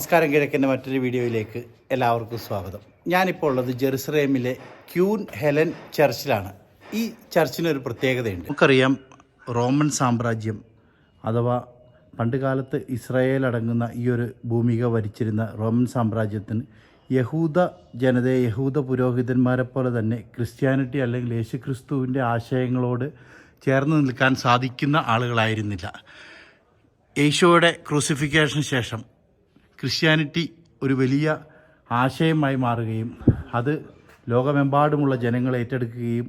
നമസ്കാരം കിഴക്കിന്റെ മറ്റൊരു വീഡിയോയിലേക്ക് എല്ലാവർക്കും സ്വാഗതം. ഞാനിപ്പോൾ ഉള്ളത് ജെറുസലേമിലെ ക്യൂൻ ഹെലൻ ചർച്ചിലാണ്. ഈ ചർച്ചിനൊരു പ്രത്യേകതയുണ്ട്. നമുക്കറിയാം റോമൻ സാമ്രാജ്യം അഥവാ പണ്ടുകാലത്ത് ഇസ്രായേൽ അടങ്ങുന്ന ഈ ഒരു ഭൂമിക ഭരിച്ചിരുന്ന റോമൻ സാമ്രാജ്യത്തിന് യഹൂദ ജനതയെ യഹൂദ പുരോഹിതന്മാരെ പോലെ തന്നെ ക്രിസ്ത്യാനിറ്റി അല്ലെങ്കിൽ യേശുക്രിസ്തുവിന്റെ ആശയങ്ങളോട് ചേർന്ന് നിൽക്കാൻ സാധിക്കുന്ന ആളുകളായിരുന്നില്ല. യേശോയുടെ ക്രൂസിഫിക്കേഷന് ശേഷം ക്രിസ്ത്യാനിറ്റി ഒരു വലിയ ആശയമായി മാറുകയും അത് ലോകമെമ്പാടുമുള്ള ജനങ്ങൾ ഏറ്റെടുക്കുകയും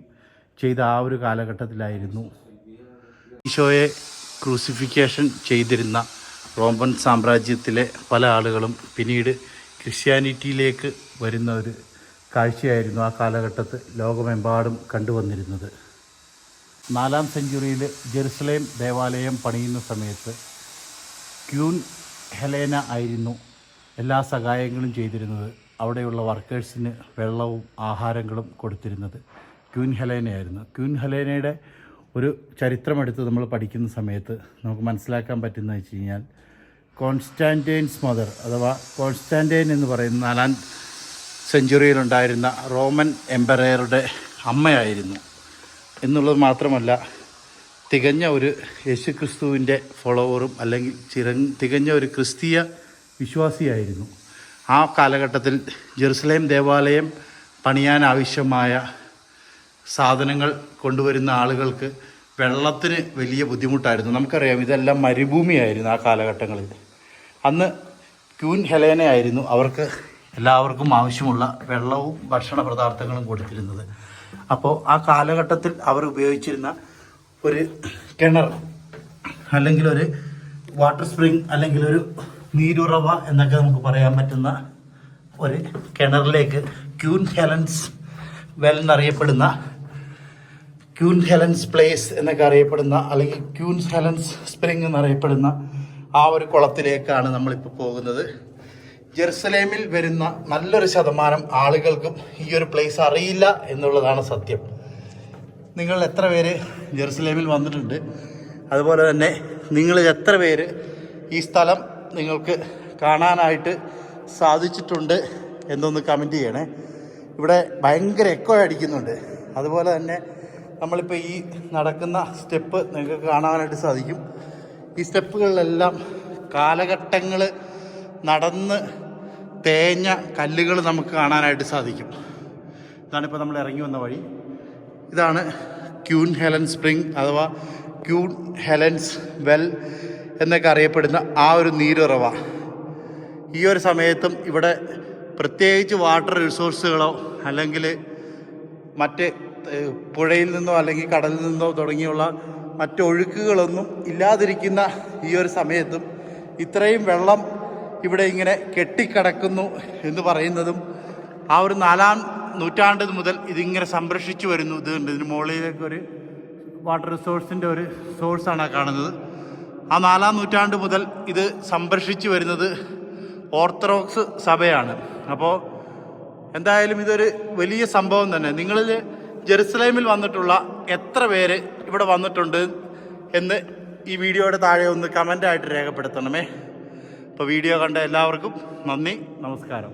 ചെയ്ത ആ ഒരു കാലഘട്ടത്തിലായിരുന്നു. ഈശോയെ ക്രൂസിഫിക്കേഷൻ ചെയ്തിരുന്ന റോമൻ സാമ്രാജ്യത്തിലെ പല ആളുകളും പിന്നീട് ക്രിസ്ത്യാനിറ്റിയിലേക്ക് വരുന്ന ഒരു കാഴ്ചയായിരുന്നു ആ കാലഘട്ടത്ത് ലോകമെമ്പാടും കണ്ടുവന്നിരുന്നത്. നാലാം സെഞ്ചുറിയിൽ ജെറുസലേം ദേവാലയം പണിയുന്ന സമയത്ത് ക്യൂൻ ഹെലേന ആയിരുന്നു എല്ലാ സഹായങ്ങളും ചെയ്തിരുന്നത് അവിടെയുള്ള വർക്കേഴ്സിന് വെള്ളവും ആഹാരങ്ങളും കൊടുത്തിരുന്നത് ക്യൂൻ ഹെലേനയായിരുന്നു. ക്യൂൻ ഹെലേനയുടെ ഒരു ചരിത്രമെടുത്ത് നമ്മൾ പഠിക്കുന്ന സമയത്ത് നമുക്ക് മനസ്സിലാക്കാൻ പറ്റുന്നത് വെച്ച് കഴിഞ്ഞാൽ കോൺസ്റ്റാന്റൈൻസ് മദർ അഥവാ കോൺസ്റ്റാന്റൈൻ എന്ന് പറയുന്ന നാലാം സെഞ്ചുറിയിലുണ്ടായിരുന്ന റോമൻ എംപറയറുടെ അമ്മയായിരുന്നു എന്നുള്ളത് മാത്രമല്ല തികഞ്ഞ ഒരു യേശുക്രിസ്തുവിന്റെ ഫോളോവറും അല്ലെങ്കിൽ ചിര തികഞ്ഞ ഒരു ക്രിസ്തീയ വിശ്വാസിയായിരുന്നു. ആ കാലഘട്ടത്തിൽ ജെറുസലേം ദേവാലയം പണിയാൻ ആവശ്യമായ സാധനങ്ങൾ കൊണ്ടുവരുന്ന ആളുകൾക്ക് വെള്ളത്തിന് വലിയ ബുദ്ധിമുട്ടായിരുന്നു. നമുക്കറിയാം ഇതെല്ലാം മരുഭൂമിയായിരുന്നു ആ കാലഘട്ടങ്ങളിൽ. അന്ന് ക്യൂൻ ഹെലേനയായിരുന്നു അവർക്ക് എല്ലാവർക്കും ആവശ്യമുള്ള വെള്ളവും ഭക്ഷണ പദാർത്ഥങ്ങളും കൊടുത്തിരുന്നത്. അപ്പോൾ ആ കാലഘട്ടത്തിൽ അവർ ഉപയോഗിച്ചിരുന്ന ഒരു കിണർ അല്ലെങ്കിൽ ഒരു വാട്ടർ സ്പ്രിംഗ് അല്ലെങ്കിൽ ഒരു നീരുറവ എന്നൊക്കെ നമുക്ക് പറയാൻ പറ്റുന്ന ഒരു കിണറിലേക്ക് ക്യൂൻ ഹെലൻസ് വെൽ എന്നറിയപ്പെടുന്ന ക്യൂൻ ഹെലൻസ് പ്ലേസ് എന്നൊക്കെ അറിയപ്പെടുന്ന അല്ലെങ്കിൽ ക്യൂൻ ഹെലൻസ് സ്പ്രിങ് എന്നറിയപ്പെടുന്ന ആ ഒരു കുളത്തിലേക്കാണ് നമ്മളിപ്പോൾ പോകുന്നത്. ജെറുസലേമിൽ വരുന്ന നല്ലൊരു ശതമാനം ആളുകൾക്കും ഈ ഒരു പ്ലേസ് അറിയില്ല എന്നുള്ളതാണ് സത്യം. നിങ്ങൾ എത്ര പേര് ജെറുസലേമിൽ വന്നിട്ടുണ്ട്? അതുപോലെ തന്നെ നിങ്ങൾ എത്ര പേര് ഈ സ്ഥലം നിങ്ങൾക്ക് കാണാനായിട്ട് സാധിച്ചിട്ടുണ്ട് എന്നൊന്ന് കമന്റ് ചെയ്യണേ. ഇവിടെ ഭയങ്കര എക്കോ അടിക്കുന്നുണ്ട്. അതുപോലെ തന്നെ നമ്മളിപ്പോൾ ഈ നടക്കുന്ന സ്റ്റെപ്പ് നിങ്ങൾക്ക് കാണാനായിട്ട് സാധിക്കും. ഈ സ്റ്റെപ്പുകളിലെല്ലാം കാലഘട്ടങ്ങൾ നടന്ന് തേഞ്ഞ കല്ലുകൾ നമുക്ക് കാണാനായിട്ട് സാധിക്കും. ഇതാണിപ്പോൾ നമ്മൾ ഇറങ്ങി വന്ന വഴി. ഇതാണ് ക്യൂൻ ഹെലൻ സ്പ്രിംഗ് അഥവാ ക്യൂൻ ഹെലൻസ് വെൽ എന്നൊക്കെ അറിയപ്പെടുന്ന ആ ഒരു നീരുറവ. ഈ ഒരു സമയത്തും ഇവിടെ പ്രത്യേകിച്ച് വാട്ടർ റിസോഴ്സുകളോ അല്ലെങ്കിൽ മറ്റ് പുഴയിൽ നിന്നോ അല്ലെങ്കിൽ കടലിൽ നിന്നോ തുടങ്ങിയുള്ള മറ്റൊഴുക്കുകളൊന്നും ഇല്ലാതിരിക്കുന്ന ഈ ഒരു സമയത്തും ഇത്രയും വെള്ളം ഇവിടെ ഇങ്ങനെ കെട്ടിക്കിടക്കുന്നു എന്ന് പറയുന്നതും ആ ഒരു നാലാം നൂറ്റാണ്ട് മുതൽ ഇതിങ്ങനെ സംരക്ഷിച്ചു വരുന്നു. ഇത് ഇതിന് മുകളിലേക്ക് ഒരു വാട്ടർ റിസോഴ്സിന്റെ ഒരു സോഴ്സാണ് കാണുന്നത്. ആ നാലാം നൂറ്റാണ്ട് മുതൽ ഇത് സംരക്ഷിച്ചു വരുന്നത് ഓർത്തഡോക്സ് സഭയാണ്. അപ്പോൾ എന്തായാലും ഇതൊരു വലിയ സംഭവം തന്നെ. നിങ്ങളിൽ ജെറുസലേമിൽ വന്നിട്ടുള്ള എത്ര പേര് ഇവിടെ വന്നിട്ടുണ്ട് എന്ന് ഈ വീഡിയോയുടെ താഴെ ഒന്ന് കമന്റായിട്ട് രേഖപ്പെടുത്തണമേ. അപ്പോൾ വീഡിയോ കണ്ട എല്ലാവർക്കും നന്ദി നമസ്കാരം.